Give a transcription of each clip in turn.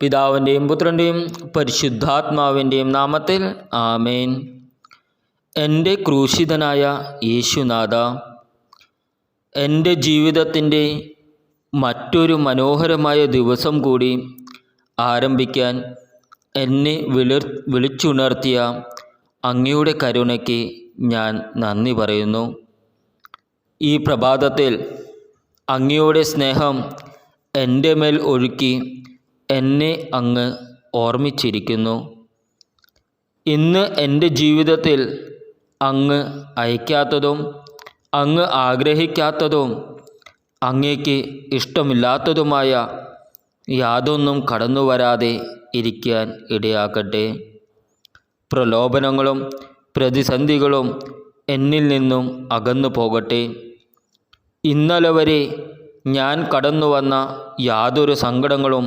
പിതാവിന്റെയും പുത്രന്റെയും പരിശുദ്ധാത്മാവിന്റെയും നാമത്തിൽ ആമേൻ. എന്റെ ക്രൂശിതനായ യേശുനാഥ എന്റെ ജീവിതത്തിന്റെ മറ്റൊരു മനോഹരമായ ദിവസം കൂടി ആരംഭിക്കാൻ എന്നെ വിളിർ വിളിച്ചുണർത്തിയ അങ്ങയുടെ കരുണയ്ക്ക് ഞാൻ നന്ദി പറയുന്നു. ഈ പ്രഭാതത്തിൽ അങ്ങയുടെ സ്നേഹം എന്റെ മേൽ ഒഴുക്കി എന്നെ അങ്ങ് ഓർമ്മിച്ചിരിക്കുന്നു. ഇന്ന് എന്റെ ജീവിതത്തിൽ അങ്ങ് അയക്കാത്തതും അങ്ങ് ആഗ്രഹിക്കാത്തതും അങ്ങേക്ക് ഇഷ്ടമില്ലാത്തതുമായ യാതൊന്നും കടന്നു വരാതെ ഇരിക്കാൻ ഇടയാക്കട്ടെ പ്രലോഭനങ്ങളും പ്രതിസന്ധികളും എന്നിൽ നിന്നും അകന്നു പോകട്ടെ. ഇന്നലെ വരെ ഞാൻ കടന്നു വന്ന യാതൊരു സങ്കടങ്ങളും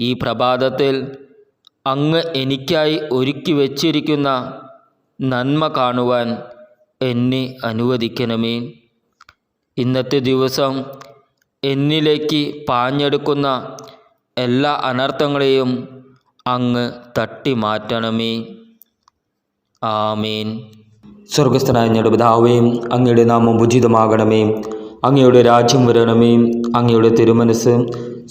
ഈ പ്രഭാതത്തിൽ അങ്ങ് എനിക്കായി ഒരുക്കി വച്ചിരിക്കുന്ന നന്മ കാണുവാൻ എന്നെ അനുവദിക്കണമേ. ഇന്നത്തെ ദിവസം എന്നിലേക്ക് പാഞ്ഞെടുക്കുന്ന എല്ലാ അനർത്ഥങ്ങളെയും അങ്ങ് തട്ടി മാറ്റണമേ ആമേൻ. സ്വർഗസ്ഥനായ ഞങ്ങളുടെ പിതാവേയും അങ്ങയുടെ നാമം ഉചിതമാകണമേ. അങ്ങയുടെ രാജ്യം വരണമേ. അങ്ങയുടെ തിരുമനസ്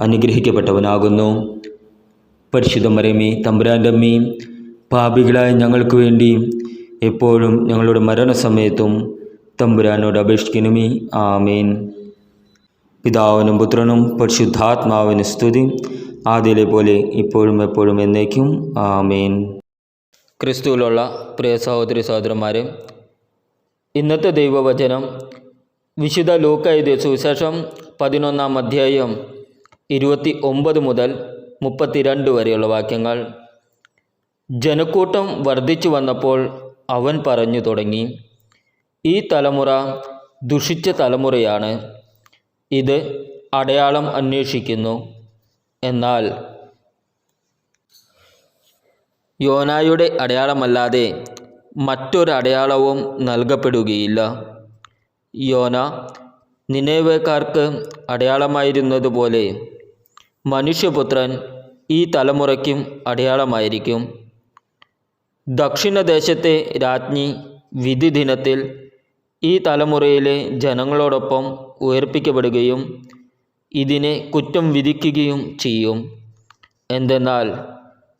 അനുഗ്രഹിക്കപ്പെട്ടവനാകുന്നു. പരിശുദ്ധ മരമേ തമ്പുരാന്റെ അമ്മേ പാപികളായ ഞങ്ങൾക്ക് വേണ്ടി എപ്പോഴും ഞങ്ങളുടെ മരണസമയത്തും തമ്പുരാനോട് അപേക്ഷിക്കണമേ. ആമേൻ. പിതാവിനും പുത്രനും പരിശുദ്ധാത്മാവിന് സ്തുതി. ആദ്യയിലെ പോലെ ഇപ്പോഴും എപ്പോഴും എന്നേക്കും. ആമേൻ. ക്രിസ്തുവിലുള്ള പ്രിയ സഹോദരി സഹോദരന്മാരെ ഇന്നത്തെ ദൈവവചനം വിശുദ്ധ ലൂക്ക സുവിശേഷം പതിനൊന്നാം അധ്യായം ഇരുപത്തി ഒമ്പത് മുതൽ മുപ്പത്തിരണ്ട് വരെയുള്ള വാക്യങ്ങൾ. ജനക്കൂട്ടം വർദ്ധിച്ചു വന്നപ്പോൾ അവൻ പറഞ്ഞു തുടങ്ങി ഈ തലമുറ ദുഷിച്ച തലമുറയാണ്. ഇത് അടയാളം അന്വേഷിക്കുന്നു. എന്നാൽ യോനായുടെ അടയാളമല്ലാതെ മറ്റൊരു അടയാളവും നൽകപ്പെടുകയില്ല. യോന നിനേവേക്കാർക്ക് അടയാളമായിരുന്നതുപോലെ മനുഷ്യപുത്രൻ ഈ തലമുറയ്ക്കും അടയാളമായിരിക്കും. ദക്ഷിണദേശത്തെ രാജ്ഞി വിധി ദിനത്തിൽ ഈ തലമുറയിലെ ജനങ്ങളോടൊപ്പം ഉയർപ്പിക്കപ്പെടുകയും ഇതിനെ കുറ്റം വിധിക്കുകയും ചെയ്യും. എന്തെന്നാൽ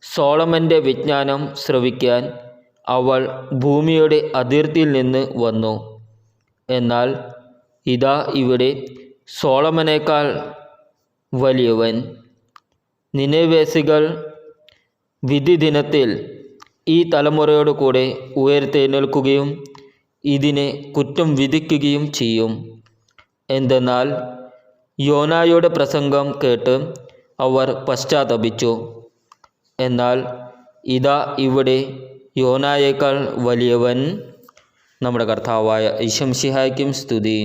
സോളമന്റെ വിജ്ഞാനം ശ്രവിക്കാൻ അവൾ ഭൂമിയുടെ അതിർത്തിയിൽ നിന്ന് വന്നു. എന്നാൽ ഇതാ ഇവിടെ സോളമനേക്കാൾ വലിയവൻ. നിനവേസികൾ വിധി ദിനത്തിൽ ഈ തലമുറയോട് കൂടെ ഉയർത്തെഴുന്നേൽക്കുകയും ഇതിനെ കുറ്റം വിധിക്കുകയും ചെയ്യും. എന്തെന്നാൽ യോനായുടെ പ്രസംഗം കേട്ട് അവർ പശ്ചാത്തപിച്ചു. എന്നാൽ ഇതാ ഇവിടെ യോനായേക്കാൾ വലിയവൻ നമ്മുടെ കർത്താവായ ഇശംഷിഹായ്ക്കും സ്തുതി.